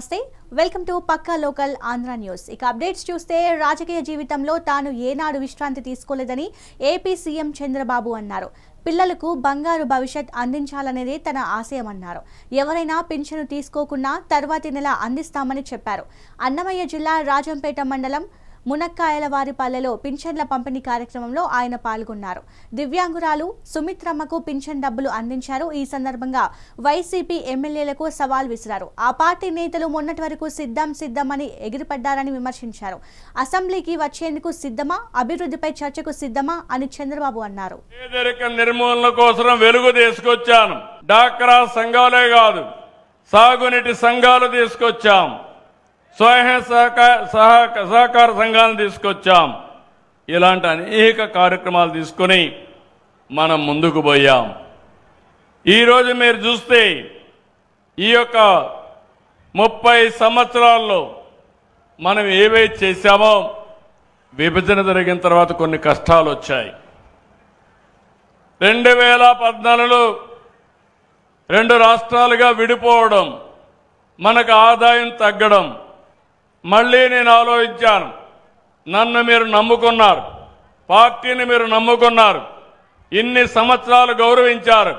నమస్తే. Welcome to Pakka local Andhra news. ఇక updates చూస్తే రాజకీయ జీవితంలో తాను ఏనాడు విశ్రాంతి తీసుకోలేదని ఏపీ సీఎం చంద్రబాబు అన్నారు. పిల్లలకు బంగారు భవిష్యత్ అందించాలనేదే తన ఆశయమన్నారు ఎవరైనా పింఛను తీసుకోకున్నా తర్వాతి నెల అందిస్తామని చెప్పారు. అన్నమయ్య జిల్లా రాజంపేట మండలం మునక్కాయల వారిపల్లెలో పింఛన్ల పంపిణీ కార్యక్రమంలో ఆయన పాల్గొన్నారు. దివ్యాంగురాలు సుమిత్రమ్మకు పింఛన్ డబ్బులు అందించారు. ఈ సందర్భంగా వైసీపీ ఎమ్మెల్యేలకు సవాల్ విసిరారు. ఆ పార్టీ నేతలు మొన్నటి వరకు సిద్ధం సిద్ధమని ఎగిరిపడ్డారని విమర్శించారు. అసెంబ్లీకి వచ్చేందుకు సిద్ధమా? అభివృద్ధిపై చర్చకు సిద్ధమా? అని చంద్రబాబు అన్నారు. నిర్మూలన కోసం వెలుగు తీసుకొచ్చాను. డాక్రా సంఘాలే కాదు సాగునీటి సంఘాలు తీసుకొచ్చాం. స్వయం సహకార సహకార సంఘాలను తీసుకొచ్చాం. ఇలాంటి అనేక కార్యక్రమాలు తీసుకొని మనం ముందుకు పోయాం. ఈరోజు మీరు చూస్తే ఈ యొక్క ముప్పై సంవత్సరాల్లో మనం ఏవైతే చేశామో విభజన జరిగిన తర్వాత కొన్ని కష్టాలు వచ్చాయి. రెండు వేల పద్నాలుగులో రెండు రాష్ట్రాలుగా విడిపోవడం మనకు ఆదాయం తగ్గడం మళ్ళీ నేను ఆలోచించాను. నన్ను మీరు నమ్ముకున్నారు. పార్టీని మీరు నమ్ముకున్నారు. ఇన్ని సంవత్సరాలు గౌరవించారు.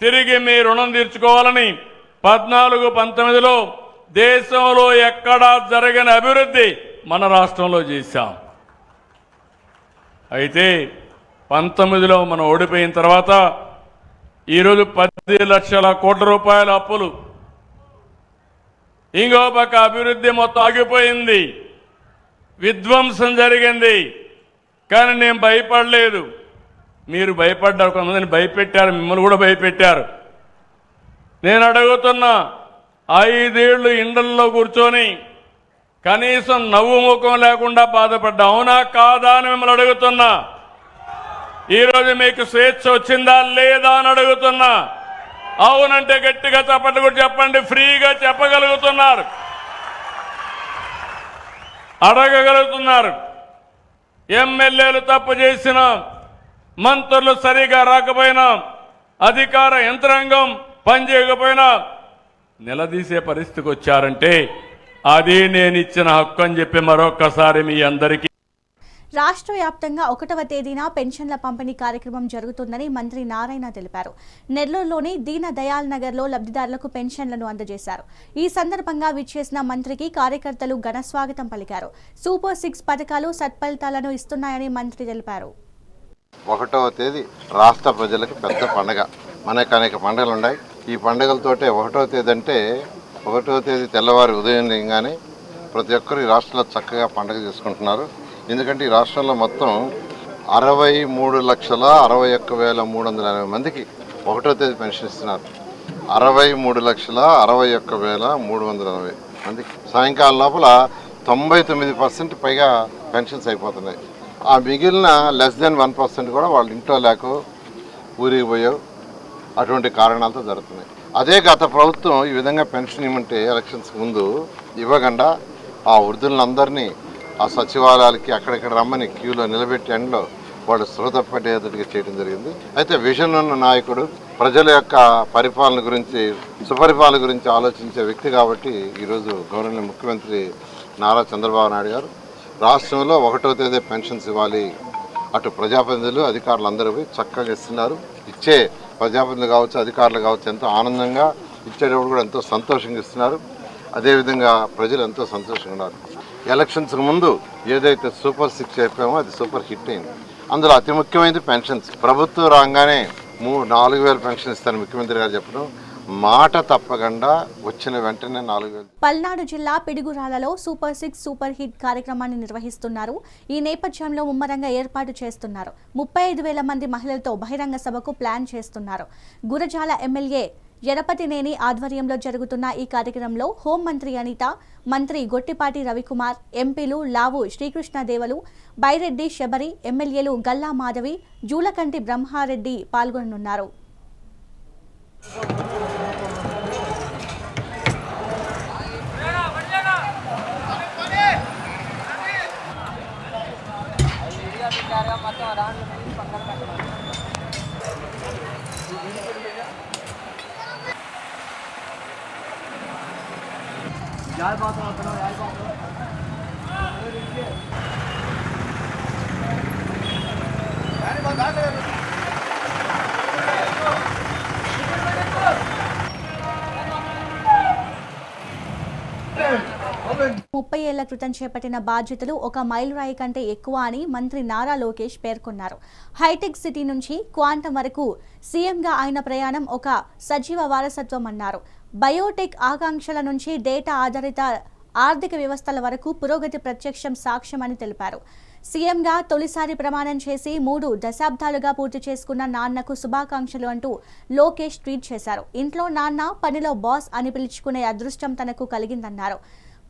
తిరిగి మీ రుణం తీర్చుకోవాలని పద్నాలుగు పంతొమ్మిదిలో దేశంలో ఎక్కడా జరిగిన అభివృద్ధి మన రాష్ట్రంలో చేశాం. అయితే పంతొమ్మిదిలో మనం ఓడిపోయిన తర్వాత ఈరోజు పది లక్షల కోట్ల రూపాయల అప్పులు ఇంకో పక్క అభివృద్ధి మొత్తం ఆగిపోయింది. విధ్వంసం జరిగింది. కానీ నేను భయపడలేదు. మీరు భయపడ్డారు కొంతమందిని భయపెట్టారు మిమ్మల్ని కూడా భయపెట్టారు. నేను అడుగుతున్నా ఐదేళ్ళు ఇండల్లో కూర్చొని కనీసం నవ్వు ముఖం లేకుండా బాధపడ్డా. అవునా కాదా అని మిమ్మల్ని అడుగుతున్నా. ఈరోజు మీకు స్వేచ్ఛ వచ్చిందా లేదా అని అడుగుతున్నా. అవునంటే గట్టిగా చప్పట్లు కూడా చెప్పండి ఫ్రీగా చెప్పగలుగుతున్నారు. అడగగలుగుతున్నారు. ఎమ్మెల్యేలు తప్పు చేసిన మంత్రులు సరిగా రాకపోయినా అధికార యంత్రాంగం పనిచేయకపోయినా నిలదీసే పరిస్థితికి వచ్చారంటే అది నేను ఇచ్చిన హక్కు అని చెప్పి మరొక్కసారి మీ అందరికీ రాష్ట్ర వ్యాప్తంగా ఒకటవ తేదీన పెన్షన్ల పంపిణీ కార్యక్రమం జరుగుతుందని మంత్రి నారాయణ తెలిపారు. నెల్లూరులోని దీన దయాల్ నగర్లో లబ్ధిదారులకు పెన్షన్లను అందజేశారు. ఈ సందర్భంగా విచ్చేసిన మంత్రికి కార్యకర్తలు ఘన స్వాగతం పలికారు. సూపర్ సిక్స్ పథకాలు సత్ఫలితాలను ఇస్తున్నాయని మంత్రి తెలిపారు. ఒకటవ తేదీ రాష్ట్ర ప్రజలకు పెద్ద పండగ. మనకు అనేక పండుగలు ఉన్నాయి ఈ పండుగలతోటే ఒకటవ తేదీ అంటే ఒకటవ తేదీ తెల్లవారి ఉదయం లేగానే ప్రతి ఒక్కరు ఈ రాష్ట్రంలో చక్కగా పండుగ చేసుకుంటున్నారు. ఎందుకంటే ఈ రాష్ట్రంలో మొత్తం అరవై మూడు లక్షల అరవై ఒక్క వేల మూడు వందల ఎనభై మందికి ఒకటో తేదీ పెన్షన్ ఇస్తున్నారు. అరవై మూడు లక్షల అరవై ఒక్క వేల మూడు వందల ఎనభై మందికి. సాయంకాలం లోపల తొంభై తొమ్మిది పర్సెంట్ పైగా పెన్షన్స్ అయిపోతున్నాయి. ఆ మిగిలిన లెస్ దెన్ వన్ పర్సెంట్ కూడా వాళ్ళ ఇంట్లో లేకో ఊరికి పోయో అటువంటి కారణాలతో జరుగుతున్నాయి. అదే గత ప్రభుత్వం ఈ విధంగా పెన్షన్ ఇవ్వమంటే ఎలక్షన్స్ ముందు ఇవ్వకుండా ఆ వృద్ధులందరినీ ఆ సచివాలయాలకి అక్కడక్కడ రమ్మని క్యూలో నిలబెట్టి ఎండ్లో వాళ్ళు శ్రోత చేయడం జరిగింది. అయితే విజన్ ఉన్న నాయకుడు ప్రజల యొక్క పరిపాలన గురించి సుపరిపాలన గురించి ఆలోచించే వ్యక్తి కాబట్టి ఈరోజు గౌరవనీయ ముఖ్యమంత్రి నారా చంద్రబాబు నాయుడు గారు రాష్ట్రంలో ఒకటో తేదీ పెన్షన్స్ ఇవ్వాలి. అటు ప్రజాప్రతినిధులు అధికారులు అందరూ పోయి చక్కగా ఇస్తున్నారు. ఇచ్చే ప్రజాప్రతినిధులు కావచ్చు అధికారులు కావచ్చు ఎంతో ఆనందంగా ఇచ్చేటప్పుడు కూడా ఎంతో సంతోషంగా ఇస్తున్నారు. అదేవిధంగా ప్రజలు ఎంతో సంతోషంగా ఉన్నారు. ఎలక్షన్స్ ముందు ఏదైతే సూపర్ సిక్స్ చెప్పామో అది సూపర్ హిట్ అయింది. అందులో అతి ముఖ్యమైనది పెన్షన్స్. ప్రభుత్వం రాగానే మూ నాలుగు వేలు పెన్షన్ ఇస్తాను ముఖ్యమంత్రి గారు చెప్పడం మాట తప్పకుండా వచ్చిన వెంటనే నాలుగు వేలు. పల్నాడు జిల్లా పిడుగురాలలో సూపర్ సిక్స్ సూపర్ హిట్ కార్యక్రమాన్ని నిర్వహిస్తున్నారు. ఈ నేపథ్యంలో ముమ్మరంగా ఏర్పాటు చేస్తున్నారు. ముప్పై ఐదు వేల మంది మహిళలతో బహిరంగ సభకు ప్లాన్ చేస్తున్నారు. గురజాల ఎమ్మెల్యే ఎడపతినేని ఆధ్వర్యంలో జరుగుతున్న ఈ కార్యక్రమంలో హోంమంత్రి అనిత మంత్రి గొట్టిపాటి రవికుమార్ ఎంపీలు లావు శ్రీకృష్ణదేవలు బైరెడ్డి శబరి ఎమ్మెల్యేలు గల్లా మాధవి జూలకంటి బ్రహ్మారెడ్డి పాల్గొననున్నారు. ముప్పై ఏళ్ళ క్రితం చేపట్టిన బాధ్యతలు ఒక మైలురాయి కంటే ఎక్కువ అని మంత్రి నారా లోకేష్ పేర్కొన్నారు. హైటెక్ సిటీ నుంచి క్వాంటం వరకు సీఎంగా ఆయన ప్రయాణం ఒక సజీవ వారసత్వం అన్నారు. బయోటెక్ ఆకాంక్షల నుంచి డేటా ఆధారిత ఆర్థిక వ్యవస్థల వరకు పురోగతి ప్రత్యక్షం సాక్ష్యమని తెలిపారు. సీఎంగా తొలిసారి ప్రమాణం చేసి మూడు దశాబ్దాలుగా పూర్తి చేసుకున్న నాన్నకు శుభాకాంక్షలు అంటూ లోకేష్ ట్వీట్ చేశారు. ఇంట్లో నాన్న పనిలో బాస్ అని పిలుచుకునే అదృష్టం తనకు కలిగిందన్నారు.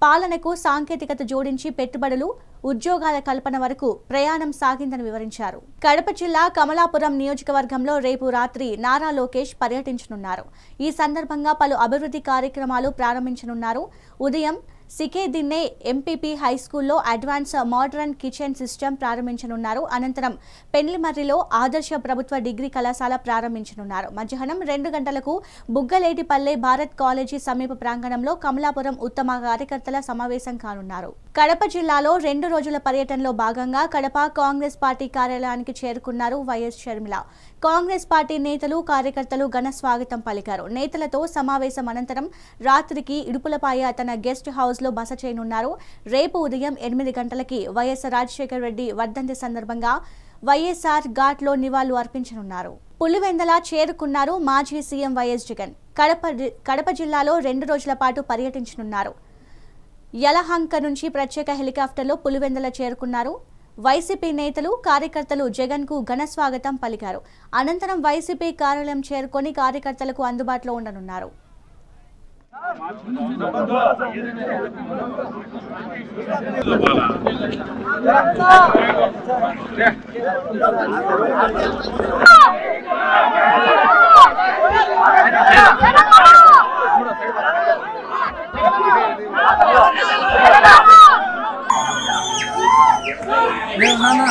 పాలనకు సాంకేతికత జోడించి పెట్టుబడులు ఉద్యోగాల కల్పన వరకు ప్రయాణం సాగిందని వివరించారు. కడప జిల్లా కమలాపురం నియోజకవర్గంలో రేపు రాత్రి నారా లోకేష్ పర్యటించనున్నారు. ఈ సందర్భంగా పలు అభివృద్ధి కార్యక్రమాలు ప్రారంభించనున్నారు. ఉదయం సికే దిన్నే ఎంపీపీ హై స్కూల్లో అడ్వాన్స్ మోడర్న్ కిచెన్ సిస్టమ్ ప్రారంభించనున్నారు. అనంతరం పెండ్లిమర్రిలో ఆదర్శ ప్రభుత్వ డిగ్రీ కళాశాల ప్రారంభించనున్నారు. మధ్యాహ్నం రెండు గంటలకు బుగ్గలేటిపల్లె భారత్ కాలేజీ సమీప ప్రాంగణంలో కమలాపురం ఉత్తమ కార్యకర్తల సమావేశం కానున్నారు. కడప జిల్లాలో రెండు రోజుల పర్యటనలో భాగంగా కడప కాంగ్రెస్ పార్టీ కార్యాలయానికి చేరుకున్నారు వైఎస్ షర్మిల. కాంగ్రెస్ పార్టీ నేతలు కార్యకర్తలు ఘన స్వాగతం పలికారు. నేతలతో సమావేశం అనంతరం రాత్రికి ఇడుపులపాయ తన గెస్ట్ హౌస్ లో బస చేయనున్నారు. రేపు ఉదయం ఎనిమిది గంటలకి వైఎస్ రాజశేఖర రెడ్డి వర్ధంతి సందర్భంగా వైఎస్ఆర్ ఘాట్లో నివాళులు అర్పించనున్నారు. పులివెందల చేరుకున్నారు మాజీ సీఎం వైఎస్ జగన్. కడప కడప జిల్లాలో రెండు రోజుల పాటు పర్యటించనున్నారు. యలహంక నుంచి ప్రత్యేక హెలికాప్టర్లో పులివెందల చేరుకున్నారు. వైసీపీ నేతలు కార్యకర్తలు జగన్కు ఘన స్వాగతం పలికారు. అనంతరం వైసీపీ కార్యాలయం చేరుకొని కార్యకర్తలకు అందుబాటులో ఉండనున్నారు. না না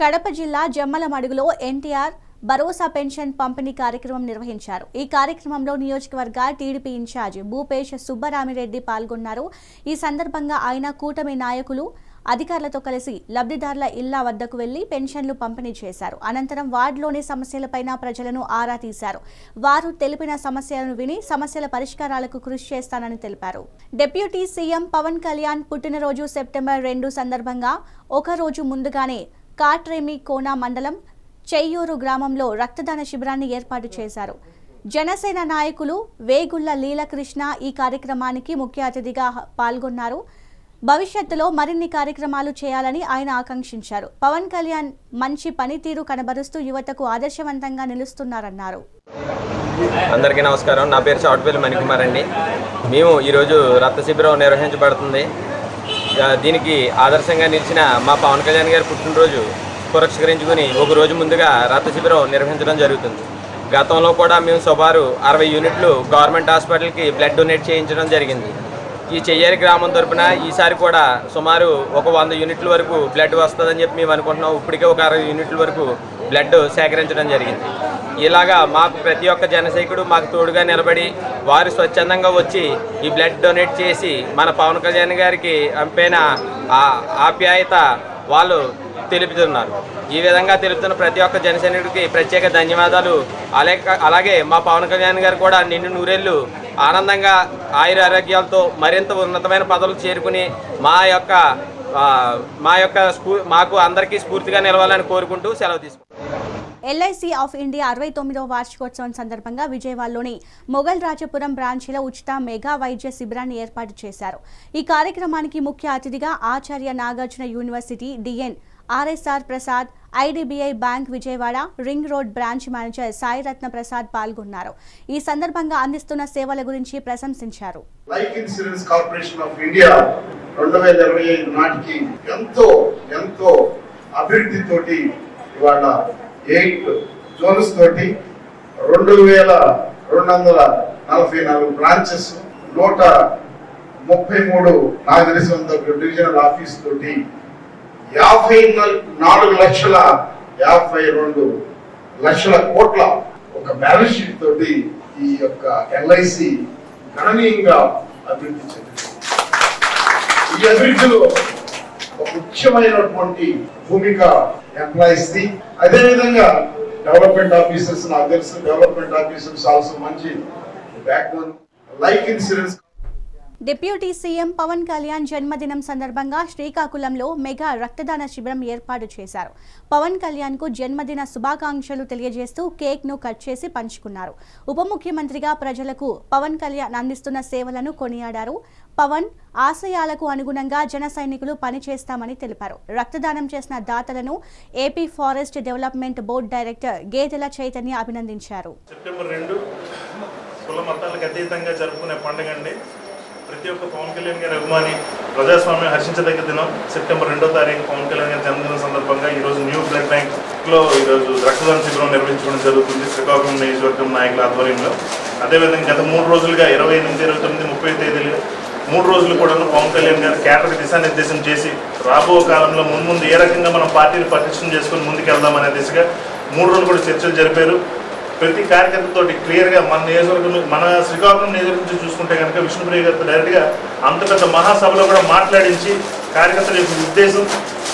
కడప జిల్లా జమ్మలమడుగులో ఎన్టీఆర్ భరోసా పెన్షన్ పంపిణీ కార్యక్రమం నిర్వహించారు. ఈ కార్యక్రమంలో నియోజకవర్గ టీడీపీ ఇన్ఛార్జ్ భూపేష్ సుబ్బరామిరెడ్డి పాల్గొన్నారు. ఈ సందర్భంగా ఆయన కూటమి నాయకులు అధికారులతో కలిసి లబ్ధిదారుల ఇళ్ళ వద్దకు వెళ్ళి పెన్షన్లు పంపిణీ చేశారు. అనంతరం వార్డులోని సమస్యలపైన ప్రజలను ఆరా తీశారు. వారు తెలిపిన సమస్యలను విని సమస్యల పరిష్కారాలకు కృషి చేస్తానని తెలిపారు. డిప్యూటీ సీఎం పవన్ కళ్యాణ్ పుట్టినరోజు సెప్టెంబర్ రెండు సందర్భంగా ఒక రోజు ముందుగానే కాట్రేమి కోనా మండలం చెయ్యూరు గ్రామంలో రక్తదాన శిబిరాన్ని ఏర్పాటు చేశారు. జనసేన నాయకులు వేగుళ్ళ లీలకృష్ణ ఈ కార్యక్రమానికి ముఖ్య అతిథిగా పాల్గొన్నారు. భవిష్యత్తులో మరిన్ని కార్యక్రమాలు చేయాలని ఆయన ఆకాంక్షించారు. పవన్ కళ్యాణ్ మంచి పనితీరు కనబరుస్తూ యువతకు ఆదర్శవంతంగా నిలుస్తున్నారన్నారు. అందరికీ నమస్కారం. నా పేరు చౌటపల్లి మణికుమార్ అండి. మేము ఈరోజు రక్త శిబిరం నిర్వహించబడుతుంది. దీనికి ఆదర్శంగా నిలిచిన మా పవన్ కళ్యాణ్ గారి పుట్టినరోజు పురస్కరించుకుని ఒక రోజు ముందుగా రక్త శిబిరం నిర్వహించడం జరుగుతుంది. గతంలో కూడా మేము సుమారు అరవై యూనిట్లు గవర్నమెంట్ హాస్పిటల్కి బ్లడ్ డొనేట్ చేయించడం జరిగింది. ఈ చెయ్యారి గ్రామం తరపున ఈసారి కూడా సుమారు ఒక వంద యూనిట్ల వరకు బ్లడ్ వస్తుందని చెప్పి మేము అనుకుంటున్నాం. ఇప్పటికే ఒక అరవై యూనిట్ల వరకు బ్లడ్ సేకరించడం జరిగింది. ఇలాగా మాకు ప్రతి ఒక్క జనసైకుడు మాకు తోడుగా నిలబడి వారు స్వచ్ఛందంగా వచ్చి ఈ బ్లడ్ డొనేట్ చేసి మన పవన్ కళ్యాణ్ గారికి అంపైన ఆ ఆప్యాయత వాళ్ళు తెలుపుతున్నారు. ఈ విధంగా తెలుపుతున్న ప్రతి ఒక్క జనసైనికుడికి ప్రత్యేక ధన్యవాదాలు. అలాగే అలాగే మా పవన్ కళ్యాణ్ గారు కూడా నిన్ను నూరేళ్ళు ఆనందంగా ఆయుర ఆరోగ్యాలతో మరింత ఉన్నతమైన పదవులు చేరుకుని మా యొక్క మా యొక్క స్ఫూ మాకు అందరికీ స్ఫూర్తిగా నిలవాలని కోరుకుంటూ సెలవు తీసుకుంటాం ఎల్ఐసి ఆఫ్ ఇండియా అరవై తొమ్మిదవ వార్షికోత్సవం సందర్భంగా విజయవాడలోని మొఘల్ రాజపురం బ్రాంచ్లో ఉచిత మెగా వైద్య శిబిరాన్ని ఏర్పాటు చేశారు. ఈ కార్యక్రమానికి ముఖ్య అతిథిగా Acharya Nagarjuna university DN RSR Prasad IDBI bank Vijayawada ring road branch manager Sai Ratna Prasad పాల్గొన్నారు. ఈ సందర్భంగా అందిస్తున్న సేవల గురించి ప్రశంసించారు. Life insurance corporation of India రెండు వేల ఇరవై ఐదు నాటికి ఎంతో ఎంతో అభివృద్ధి తోటి ఇవాళ ఎయిట్ జోన్స్ తోటి రెండు వేల రెండు వందల నలభై నాలుగు బ్రాంచెస్ నూట ముప్పై మూడు నాకు తెలిసినంత డివిజనల్ ఆఫీస్ తోటి యాభై నాలుగు లక్షల యాభై రెండు లక్షల కోట్ల ఒక బ్యాలెన్స్ షీట్ తోటి ఈ యొక్క ఎల్ఐసి గణనీయంగా అభివృద్ధి చెందింది. ఈ అభివృద్ధిలో ఒక ముఖ్యమైనటువంటి భూమిక ఎంప్లాయీస్ ది. అదే విధంగా డెవలప్మెంట్ ఆఫీసర్స్ నాకు తెలుసు డెవలప్మెంట్ ఆఫీసర్స్ ఆల్సో మంచి back life insurance deputy CM Pawan Kalyan జన్మదినం సందర్భంగా శ్రీకాకుళంలో మెగా రక్తదాన శిబిరం ఏర్పాటు చేశారు. పవన్ కళ్యాణ్కు జన్మదిన శుభాకాంక్షలు తెలియజేస్తూ కేక్ను కట్ చేసి పంచుకున్నారు. ఉప ముఖ్యమంత్రిగా ప్రజలకు పవన్ కళ్యాణ్ అందిస్తున్న సేవలను కొనియాడారు. పవన్ ఆశయాలకు అనుగుణంగా జన సైనికులు పనిచేస్తామని తెలిపారు. రక్తదానం చేసిన దాతలను AP forest development board director Gedela Chaitanya అభినందించారు. సెప్టెంబర్ రెండు కుల మతాలకు అతీతంగా జరుపుకునే పండుగ అండి. ప్రతి ఒక్క పవన్ కళ్యాణ్ గారి అభిమాని ప్రజాస్వామ్యం హర్షించదగ్గ దినం. సెప్టెంబర్ రెండో తారీఖు పవన్ కళ్యాణ్ గారి జన్మదినం సందర్భంగా ఈరోజు న్యూ బ్లడ్ బ్యాంక్లో ఈరోజు రక్తదాన శిబిరం నిర్వహించడం జరుగుతుంది. శ్రీకాకుళం నియోజకవర్గం నాయకుల ఆధ్వర్యంలో. అదేవిధంగా గత మూడు రోజులుగా ఇరవై ఎనిమిది ఇరవై తొమ్మిది ముప్పై తేదీలు మూడు రోజులు కూడా పవన్ కళ్యాణ్ గారు కేటర్కి దిశానిర్దేశం చేసి రాబో కాలంలో మున్ముందు ఏ రకంగా మనం పార్టీని పటిష్టం చేసుకుని ముందుకెళ్దాం అనే దిశగా మూడు రోజులు కూడా చర్చలు జరిపారు. ప్రతి కార్యకర్తతో క్లియర్గా మన నియోజకవర్గం మన శ్రీకాకుళం నియోజకవర్గం నుంచి చూసుకుంటే కనుక విష్ణుప్రియ గారితో డైరెక్ట్గా అంత పెద్ద మహాసభలో కూడా మాట్లాడించి కార్యకర్తల యొక్క ఉద్దేశం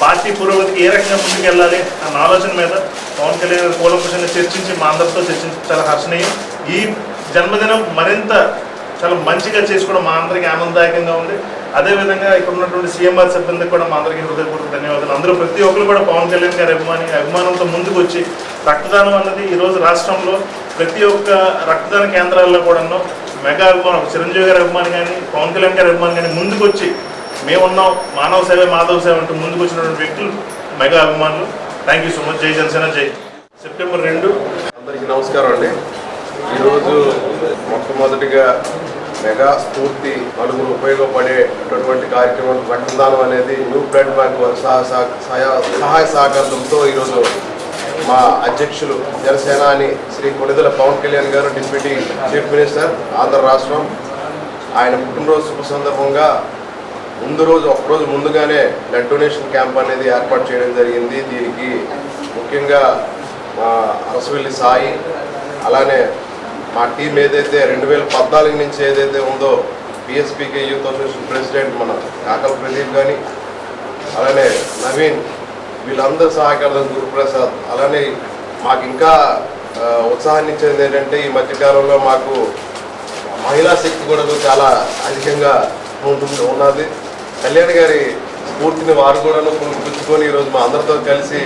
పార్టీ పురోగతికి ఏ రకంగా ముందుకెళ్ళాలి అన్న ఆలోచన మీద పవన్ కళ్యాణ్ గారు చర్చించి మా అందరితో చర్చించి చాలా హర్షణీయం. ఈ జన్మదినం మరింత చాలా మంచిగా చేసుకోవడం మా అందరికీ ఆనందదాయకంగా ఉంది. అదేవిధంగా ఇక్కడ ఉన్నటువంటి సీఎంఆర్ సిబ్బందికి కూడా మా అందరికీ హృదయపూర్వక ధన్యవాదాలు. అందరూ ప్రతి ఒక్కరు కూడా పవన్ కళ్యాణ్ గారి అభిమాని అభిమానంతో ముందుకు వచ్చి రక్తదానం అన్నది ఈరోజు రాష్ట్రంలో ప్రతి ఒక్క రక్తదాన కేంద్రాల్లో కూడాను మెగా అభిమానం చిరంజీవి గారి అభిమాని కానీ పవన్ కళ్యాణ్ గారి అభిమాని కానీ ముందుకొచ్చి మేమున్నాం మానవ సేవ మాధవ సేవ అంటూ ముందుకు వచ్చినటువంటి వ్యక్తులు మెగా అభిమానులు. థ్యాంక్ యూ సో మచ్ జై జనసేన జై. సెప్టెంబర్ రెండు. అందరికీ నమస్కారం అండి. ఈరోజు మొట్టమొదటిగా మెగా స్ఫూర్తి నలుగురు ఉపయోగపడేటటువంటి కార్యక్రమం రక్తదానం అనేది న్యూ బ్లడ్ బ్యాంక్ సహ- సహాయ సహాయ సహకారంతో ఈరోజు మా అధ్యక్షులు జనసేనాని శ్రీ కొడిదల పవన్ కళ్యాణ్ గారు డిప్యూటీ చీఫ్ మినిస్టర్ ఆంధ్ర రాష్ట్రం. ఆయన పుట్టినరోజు శుభ సందర్భంగా ముందు రోజు ఒకరోజు ముందుగానే బ్లడ్ డొనేషన్ క్యాంప్ అనేది ఏర్పాటు చేయడం జరిగింది. దీనికి ముఖ్యంగా మా అరసవెల్లి సాయి అలానే మా టీం ఏదైతే రెండు వేల పద్నాలుగు నుంచి ఏదైతే ఉందో పిఎస్పీకే యూత్ అసోసియేషన్ ప్రెసిడెంట్ మన కాకల ప్రదీప్ కానీ అలానే నవీన్ వీళ్ళందరూ సహకారం గురుప్రసాద్. అలానే మాకు ఇంకా ఉత్సాహాన్ని ఇచ్చేది ఏంటంటే ఈ మధ్యకాలంలో మాకు మహిళా శక్తి కూడా చాలా అధికంగా ఉంటుంది ఉన్నది. కళ్యాణ్ గారి స్ఫూర్తిని వారు కూడా పుచ్చుకొని ఈరోజు మా అందరితో కలిసి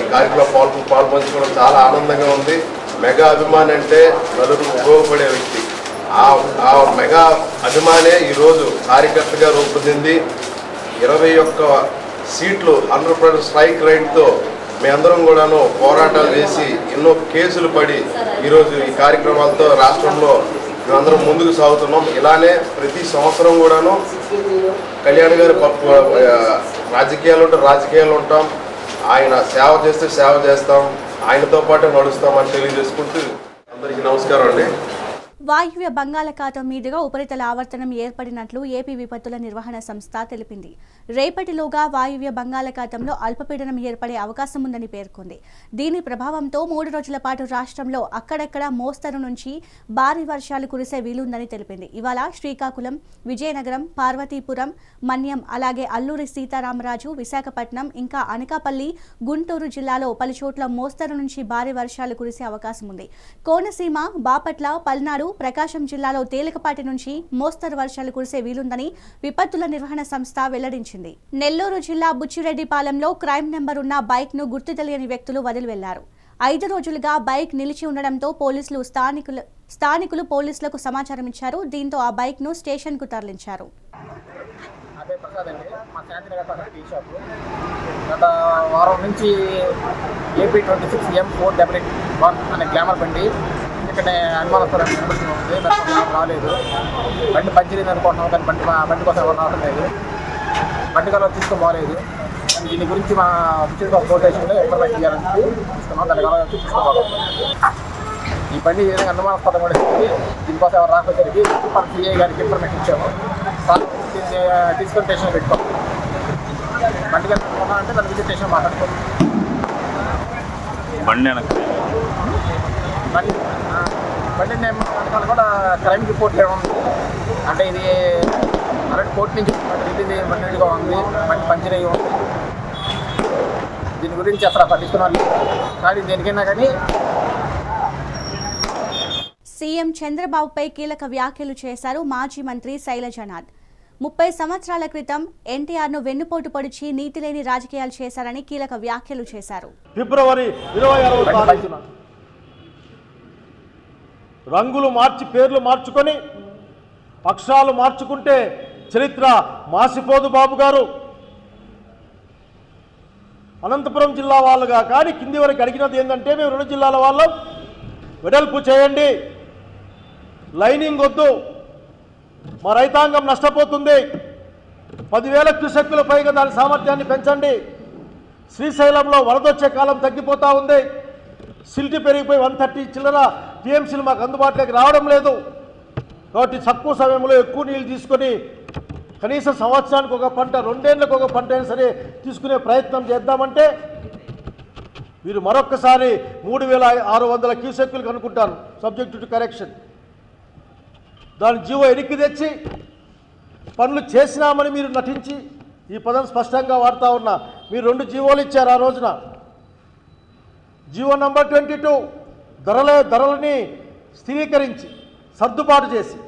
ఈ కార్యక్రమం పాల్గొ పాల్పంచుకోవడం చాలా ఆనందంగా ఉంది. మెగా అభిమాని అంటే నలుగురు ఉపయోగపడే వ్యక్తి. ఆ ఆ మెగా అభిమానే ఈరోజు కార్యకర్తగా రూపొందింది. ఇరవై ఒక్క సీట్లు ఆంధ్రప్రదేశ్ స్ట్రైక్ రైట్తో మేమందరం కూడాను పోరాటాలు చేసి ఎన్నో కేసులు పడి ఈరోజు ఈ కార్యక్రమాలతో రాష్ట్రంలో మేమందరం ముందుకు సాగుతున్నాం. ఇలానే ప్రతి సంవత్సరం కూడాను కళ్యాణ్ గారి పప్పు రాజకీయాలు ఉంటే రాజకీయాలు ఉంటాం. ఆయన సేవ చేస్తే సేవ చేస్తాం. ఆయనతో పాటు నడుస్తామని తెలియజేసుకుంటూ అందరికీ నమస్కారం అండి. వాయువ్య బంగాళాఖాతం మీదుగా ఉపరితల ఆవర్తనం ఏర్పడినట్లు ఏపీ విపత్తుల నిర్వహణ సంస్థ తెలిపింది. రేపటిలోగా వాయువ్య బంగాళాఖాతంలో అల్పపీడనం ఏర్పడే అవకాశం ఉందని పేర్కొంది. దీని ప్రభావంతో మూడు రోజుల పాటు రాష్ట్రంలో అక్కడక్కడ మోస్తరు నుంచి భారీ వర్షాలు కురిసే వీలుందని తెలిపింది. ఇవాళ శ్రీకాకుళం విజయనగరం పార్వతీపురం మన్యం అలాగే అల్లూరి సీతారామరాజు విశాఖపట్నం ఇంకా అనకాపల్లి గుంటూరు జిల్లాలో పలుచోట్ల మోస్తరు నుంచి భారీ వర్షాలు కురిసే అవకాశం ఉంది. కోనసీమ బాపట్ల పల్నాడు ప్రకాశం జిల్లాలో తేలికపాటి నుంచి మోస్తరు వర్షాలు కురిసే వీలుందని విపత్తుల నిర్వహణ సంస్థ వెల్లడించింది. నెల్లూరు జిల్లా బుచ్చిరెడ్డిపాలెంలో క్రైమ్ నెంబర్ ఉన్న బైక్ను గుర్తు తెలియని వ్యక్తులు వదిలి వెళ్ళారు. ఐదు రోజులుగా బైక్ నిలిచి ఉండడంతో పోలీసులు స్థానికులు స్థానికులు పోలీసులకు సమాచారం ఇచ్చారు. దీంతో ఆ బైక్ను స్టేషన్కు తరలించారు గత వారం నుంచి AP twenty six M four double eight one అనే గ్లామర్ బండి ఇక్కడ అనుమానస్పరం కనబడుతుంది ఉంది రాలేదు. బండి పంచలేదు అనుకుంటున్నాం కానీ బండి మా బండి కోసం ఎవరు రావడం లేదు. బండి తీసుకోబోలేదు కానీ దీని గురించి మా విచిత్ర ఫోటేషన్లో ఇన్ఫర్మేషన్ ఇవ్వాలని తీసుకున్నాం. దాని కలర్ వచ్చి తీసుకోవాలి ఈ బండి ఏ విధంగా అనుమానాస్పదం కూడా ఇస్తుంది దీనికోసం ఎవరు రాకపోతే మన సిఐ గారికి ఇన్ఫర్మేషన్ ఇచ్చాము. స్టేషన్ పెట్టుకోం. బండి కనుక అంటే దాని గురించి స్టేషన్ మాట్లాడుకోం. బండి బండి నేమ్ వెనకాల కూడా క్రైమ్ రిపోర్ట్ ఉంది. అంటే ఇది ఆల్రెడీ కోర్టు నుంచి ఇది బండిగా ఉంది. బండి పంచర్ అయ్యి ఉంది. దీని గురించి అసలు పట్టించుకున్నారు కానీ దేనికైనా కానీ సీఎం చంద్రబాబుపై కీలక వ్యాఖ్యలు చేశారు మాజీ మంత్రి శైలజనాథ్. ముప్పై సంవత్సరాల క్రితం ఎన్టీఆర్ను వెన్నుపోటు పొడిచి నీతిలేని రాజకీయాలు చేశారని కీలక వ్యాఖ్యలు చేశారు. ఫిబ్రవరి ఇరవై ఆరవ బండి తారీఖున పంచున్నాం రంగులు మార్చి పేర్లు మార్చుకొని అక్షరాలు మార్చుకుంటే చరిత్ర మాసిపోదు బాబు గారు. అనంతపురం జిల్లా వాళ్ళుగా కానీ కింది వరకు అడిగినది ఏంటంటే మేము రెండు జిల్లాల వాళ్ళం. వెడల్పు చేయండి. లైనింగ్ వద్దు. మా రైతాంగం నష్టపోతుంది. పదివేల క్యూసెక్కుల పైగా దాని సామర్థ్యాన్ని పెంచండి. శ్రీశైలంలో వరదొచ్చే కాలం తగ్గిపోతూ ఉంది. సిల్టి పెరిగిపోయి వన్ థర్టీ చిల్లర టీఎంసీలు మాకు అందుబాటులోకి రావడం లేదు. కాబట్టి తక్కువ సమయంలో ఎక్కువ నీళ్ళు తీసుకొని కనీసం సంవత్సరానికి ఒక పంట రెండేళ్ళకు ఒక పంట అయినా సరే తీసుకునే ప్రయత్నం చేద్దామంటే మీరు మరొక్కసారి మూడు వేల ఆరు వందల క్యూసెక్కులు కనుక్కుంటారు. సబ్జెక్టు టు కరెక్షన్ దాని జీవో ఎనికి తెచ్చి పనులు చేసినామని మీరు నటించి ఈ పదం స్పష్టంగా వాడుతూ ఉన్నా. మీరు రెండు జీవోలు ఇచ్చారు ఆ రోజున. GO number twenty two. ధరలే ధరలని స్థిరీకరించి సర్దుబాటు చేసి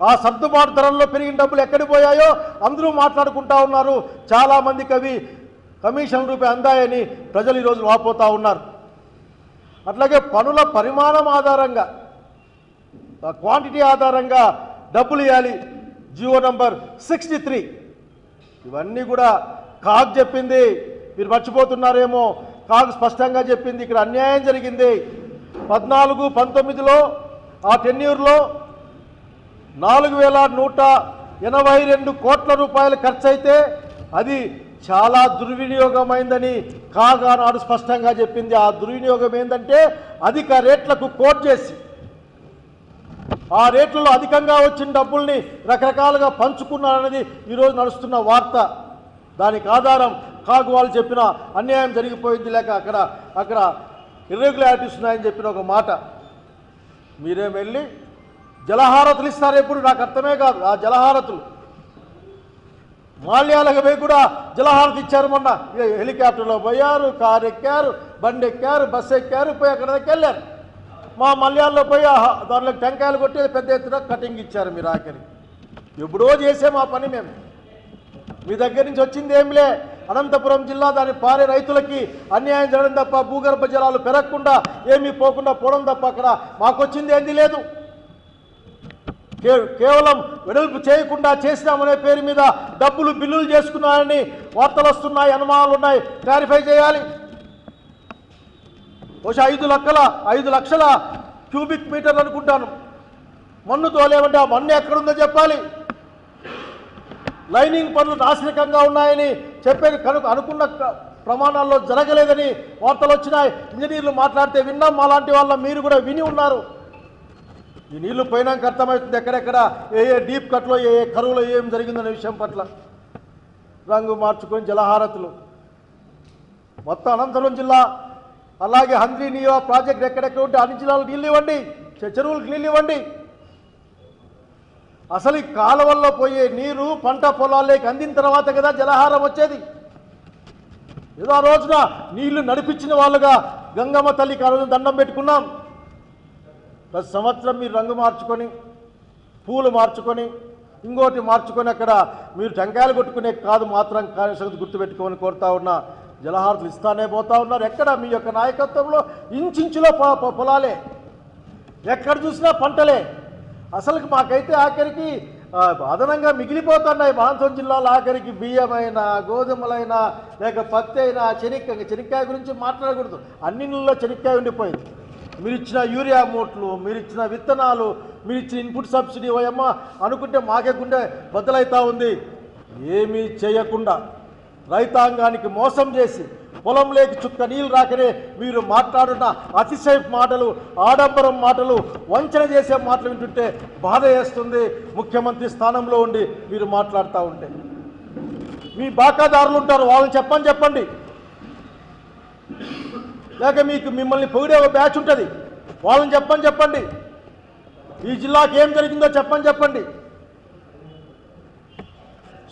ఆ సర్దుబాటు ధరల్లో పెరిగిన డబ్బులు ఎక్కడి పోయాయో అందరూ మాట్లాడుకుంటా ఉన్నారు. చాలామందికి అవి కమిషన్ రూపాయి అందాయని ప్రజలు ఈరోజు వాపోతూ ఉన్నారు. అట్లాగే పనుల పరిమాణం ఆధారంగా ఆ క్వాంటిటీ ఆధారంగా డబ్బులు ఇవ్వాలి జియో నంబర్ సిక్స్టీ త్రీ. ఇవన్నీ కూడా కాక్ చెప్పింది. మీరు మర్చిపోతున్నారేమో. కాదు స్పష్టంగా చెప్పింది ఇక్కడ అన్యాయం జరిగింది. పద్నాలుగు పంతొమ్మిదిలో ఆ టెన్యూర్లో నాలుగు వేల నూట ఎనభై రెండు కోట్ల రూపాయలు ఖర్చు అయితే అది చాలా దుర్వినియోగమైందని కాగా నాడు స్పష్టంగా చెప్పింది. ఆ దుర్వినియోగం ఏంటంటే అధిక రేట్లకు కోట్ చేసి ఆ రేట్లలో అధికంగా వచ్చిన డబ్బుల్ని రకరకాలుగా పంచుకున్నారనేది ఈరోజు నడుస్తున్న వార్త. దానికి ఆధారం కాగు వాళ్ళు చెప్పిన అన్యాయం జరిగిపోయింది లేక అక్కడ అక్కడ ఇర్రెగ్యులారిటీస్ ఉన్నాయని చెప్పిన ఒక మాట. మీరేం వెళ్ళి జలహారతులు ఇస్తారు ఎప్పుడు? నాకు అర్థమే కాదు. ఆ జలహారతులు. మాల్యాలకు పోయి కూడా జలహారతి ఇచ్చారు మొన్న. హెలికాప్టర్లో పోయారు కారు ఎక్కారు బండి ఎక్కారు బస్సు ఎక్కారు పోయి అక్కడ దాకా వెళ్ళారు. మా మల్యాల్లో పోయి దానిలో టెంకాయలు కొట్టి పెద్ద ఎత్తున కటింగ్ ఇచ్చారు మీరు ఆఖరి ఎప్పుడో చేసే మా పని మేము. మీ దగ్గర నుంచి వచ్చింది ఏంలే అనంతపురం జిల్లా దాని పారే రైతులకి అన్యాయం జరగడం తప్ప భూగర్భ జలాలు పెరగకుండా ఏమీ పోకుండా పోవడం తప్ప అక్కడ మాకొచ్చింది ఏంది లేదు. కే- కేవలం వెడల్పు చేయకుండా చేసినామనే పేరు మీద డబ్బులు బిల్లులు చేసుకున్నారని వార్తలు వస్తున్నాయి అనుమానాలు ఉన్నాయి. క్లారిఫై చేయాలి. బహుశా ఐదు లక్షల ఐదు లక్షల క్యూబిక్ మీటర్లు అనుకుంటాను. మన్ను తోలేమంటే ఆ మన్ను ఎక్కడుందో చెప్పాలి. లైనింగ్ పనులు నాశనకంగా ఉన్నాయని చెప్పేది కనుక అనుకున్న ప్రమాణాల్లో జరగలేదని వార్తలు వచ్చినాయి. ఇంజనీర్లు మాట్లాడితే విన్నాం అలాంటి వాళ్ళ మీరు కూడా విని ఉన్నారు. ఈ నీళ్ళు పోయినాక అర్థమవుతుంది ఎక్కడెక్కడ ఏ ఏ డీప్ కట్లో ఏ ఏ కరువులో ఏం జరిగిందనే విషయం పట్ల. రంగు మార్చుకొని జలహారతులు. మొత్తం అనంతపురం జిల్లా అలాగే హంద్రీ నియో ప్రాజెక్ట్ ఎక్కడెక్కడ ఉంటే అన్ని జిల్లాలకు నీళ్ళు ఇవ్వండి. చెరువులకు నీళ్ళు ఇవ్వండి. అసలు ఈ కాలువల్లో పోయే నీరు పంట పొలాల్లోకి అందిన తర్వాత కదా జలహారం వచ్చేది. ఏదో ఆ రోజున నీళ్ళు నడిపించిన వాళ్ళుగా గంగమ్మ తల్లికి ఆ రోజు దండం పెట్టుకున్నాం. ప్రతి సంవత్సరం మీరు రంగు మార్చుకొని పూలు మార్చుకొని ఇంకోటి మార్చుకొని అక్కడ మీరు టెంకాయలు కొట్టుకునే కాదు మాత్రం కానీ సంగతి గుర్తుపెట్టుకోమని కోరుతా ఉన్నా. జలహారతులు ఇస్తానే పోతా ఉన్నారు. ఎక్కడ మీ యొక్క నాయకత్వంలో ఇంచుంచులో పొలాలే? ఎక్కడ చూసినా పంటలే? అసలు మాకైతే ఆఖరికి అదనంగా మిగిలిపోతున్నాయి మాన్సూన్ జిల్లాలో ఆఖరికి బియ్యమైనా గోధుమలైనా లేక పత్తి అయినా చెనిక్కాయ చెనిక్కాయ గురించి మాట్లాడకూడదు. అన్ని నెలల్లో చెనిక్కాయ ఉండిపోయింది. మీరు ఇచ్చిన యూరియా మూట్లు మీరు ఇచ్చిన విత్తనాలు మీరు ఇచ్చిన ఇన్పుట్ సబ్సిడీ ఓయమ్మ అనుకుంటే మాకే గుండె బద్దలైతా ఉంది. ఏమీ చేయకుండా రైతాంగానికి మోసం చేసి పొలంలోకి చుక్క నీళ్ళు రాకనే మీరు మాట్లాడున్న అతిశయ మాటలు ఆడంబరం మాటలు వంచన చేసే మాటలు వింటుంటే బాధ వేస్తుంది. ముఖ్యమంత్రి స్థానంలో ఉండి మీరు మాట్లాడుతూ ఉంటే. మీ బాకాదారులు ఉంటారు వాళ్ళని చెప్పని చెప్పండి. లేక మీకు మిమ్మల్ని పొగిడే ఒక బ్యాచ్ ఉంటుంది వాళ్ళని చెప్పని చెప్పండి. ఈ జిల్లాకి ఏం జరిగిందో చెప్పని చెప్పండి.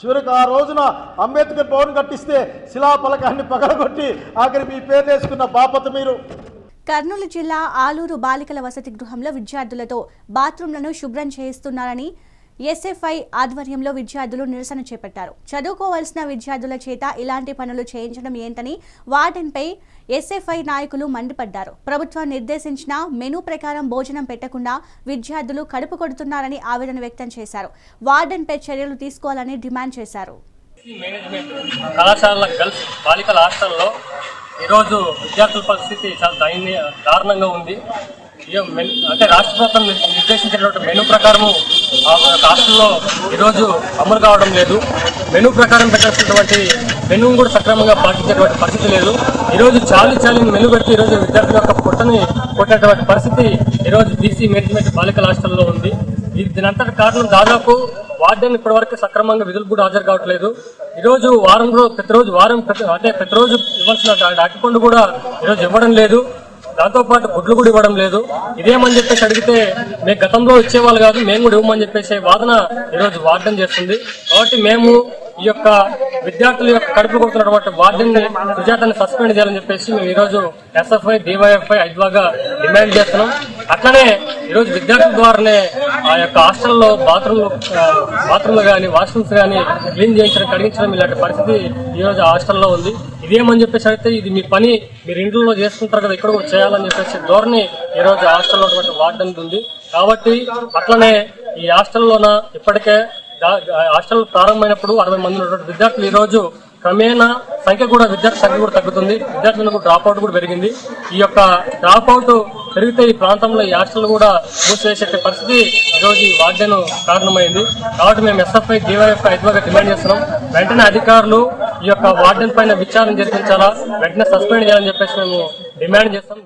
చివరికి ఆ రోజున అంబేద్కర్ భవన్ కట్టిస్తే శిలాఫలకాన్ని పగలగొట్టి ఆఖరి మీ పేరు వేసుకున్న బాపత మీరు. కర్నూలు జిల్లా ఆలూరు బాలికల వసతి గృహంలో విద్యార్థులతో బాత్రూంలను శుభ్రం చేయిస్తున్నారని ఎస్ఎఫ్ఐ ఆధ్వర్యంలో విద్యార్థులు నిరసన చేపట్టారు. చదువుకోవాల్సిన విద్యార్థుల చేత ఇలాంటి పనులు చేయించడం ఏంటని వార్డెన్పై ఎస్ఎఫ్ఐ నాయకులు మండిపడ్డారు. ప్రభుత్వం నిర్దేశించిన మెనూ ప్రకారం భోజనం పెట్టకుండా విద్యార్థులు కడుపు కొడుతున్నారని ఆవేదన వ్యక్తం చేశారు. వార్డెన్పై చర్యలు తీసుకోవాలని డిమాండ్ చేశారు. కళాశాల గర్ల్స్ బాలికల హాస్టల్లో ఈరోజు విద్యార్థుల పరిస్థితి చాలా దారుణంగా ఉంది. అంటే రాష్ట్ర ప్రభుత్వం నిర్దేశించినటువంటి మెనూ ప్రకారము ఆ హాస్టల్లో ఈరోజు అమలు కావడం లేదు. మెనూ ప్రకారం పెట్టాల్సినటువంటి మెనూ కూడా సక్రమంగా పాటించేటువంటి పరిస్థితి లేదు. ఈరోజు చాలి చాలి మెను పెడితే ఈరోజు విద్యార్థుల యొక్క పుట్టని కొట్టేటువంటి పరిస్థితి ఈరోజు బీసీ మేనేజ్మెంట్ బాలికల హాస్టల్లో ఉంది. ఇది దీనంతటి కారణం దాదాపు వార్డెన్ ఇప్పటివరకు సక్రమంగా విధులు కూడా హాజరు కావట్లేదు. ఈరోజు వారంలో ప్రతిరోజు వారం అంటే ప్రతిరోజు ఇవ్వాల్సిన డాక్యుమెంట్ కూడా ఈరోజు ఇవ్వడం లేదు. దాంతోపాటు గుడ్లు కూడా ఇవ్వడం లేదు. ఇదేమని చెప్పేసి అడిగితే మేము గతంలో ఇచ్చేవాళ్ళు కాదు మేము కూడా ఇవ్వమని చెప్పేసి వాదన ఈరోజు వార్డెన్ చేస్తుంది. కాబట్టి మేము ఈ యొక్క విద్యార్థుల యొక్క కడుపు కొడుతున్నటువంటి వార్డెన్ని ని సస్పెండ్ చేయాలని చెప్పేసి మేము ఈరోజు ఎస్ఎఫ్ఐ డివైఎఫ్ఐ ఐద్వాగా డిమాండ్ చేస్తున్నాం. అట్లనే ఈరోజు విద్యార్థుల ద్వారానే ఆ యొక్క హాస్టల్లో బాత్రూమ్ బాత్రూమ్లు కానీ వాష్రూమ్స్ కానీ క్లీన్ చేయించడం కడిగించడం ఇలాంటి పరిస్థితి ఈరోజు హాస్టల్లో ఉంది. ఇదేమని చెప్పేసి అయితే ఇది మీ పని మీరు ఇంట్లో చేసుకుంటారు కదా ఇక్కడ కూడా చేయాలని చెప్పేసి ధోరణి ఈ రోజు హాస్టల్లో ఉన్నటువంటి వార్డెన్ ఉంది. కాబట్టి అట్లనే ఈ హాస్టల్లోన ఇప్పటికే హాస్టల్ ప్రారంభమైనప్పుడు అరవై మంది ఉన్నటువంటి విద్యార్థులు ఈ రోజు క్రమేణా సంఖ్య కూడా విద్యార్థి సంఖ్య కూడా తగ్గుతుంది. విద్యార్థులకు డ్రాప్ అవుట్ కూడా పెరిగింది. ఈ యొక్క డ్రాప్ అవుట్ పెరిగితే ఈ ప్రాంతంలో ఈ హాస్టల్ కూడా మూసివేసే పరిస్థితి ఈరోజు రోజు ఈ వార్డెన్ కారణమైంది కాబట్టి మేము ఎస్ఎఫ్ఐ డివైఎఫ్ఐ ఐదుగా డిమాండ్ చేస్తున్నాం. వెంటనే అధికారులు ఈ యొక్క వార్డెన్ పైన విచారణ జరిపించాలా? వెంటనే సస్పెండ్ చేయాలని చెప్పేసి మేము డిమాండ్ చేస్తాం